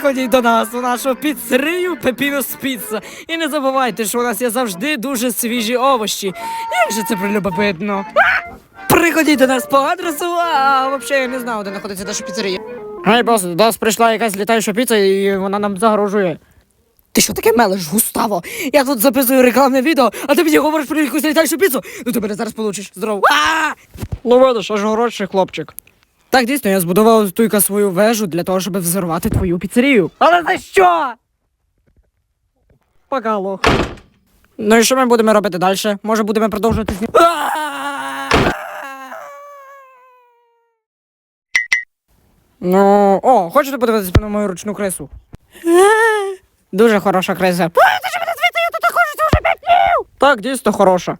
приходіть до нас у нашу піцерію Пепінус Піца. І не забувайте, що у нас є завжди дуже свіжі овочі. Як же це прилюбопитно. Приходіть до нас по адресу, а взагалі я не знаю, де знаходиться наша піцерія. Гей, бос, до нас прийшла якась літаюча піца, і вона нам загрожує. Ти що таке мелиш, Густаво? Я тут записую рекламне відео, а ти мені говориш про якусь літаючу піцу? Ну ти мене зараз получиш. Здорово. Ну видиш, аж городший хлопчик. Так, дійсно, я збудував туйка свою вежу для того, щоб взорвати твою піцерію. Але за що? Пока, лох. Ну і що ми будемо робити далі? Може будемо продовжувати знімати? Ну, о, хочете подивитися на мою ручну крису? Дуже хороша криса. Ти ж мене звідти, я тут ходжу вже п'ять днів! Так, дійсно хороша.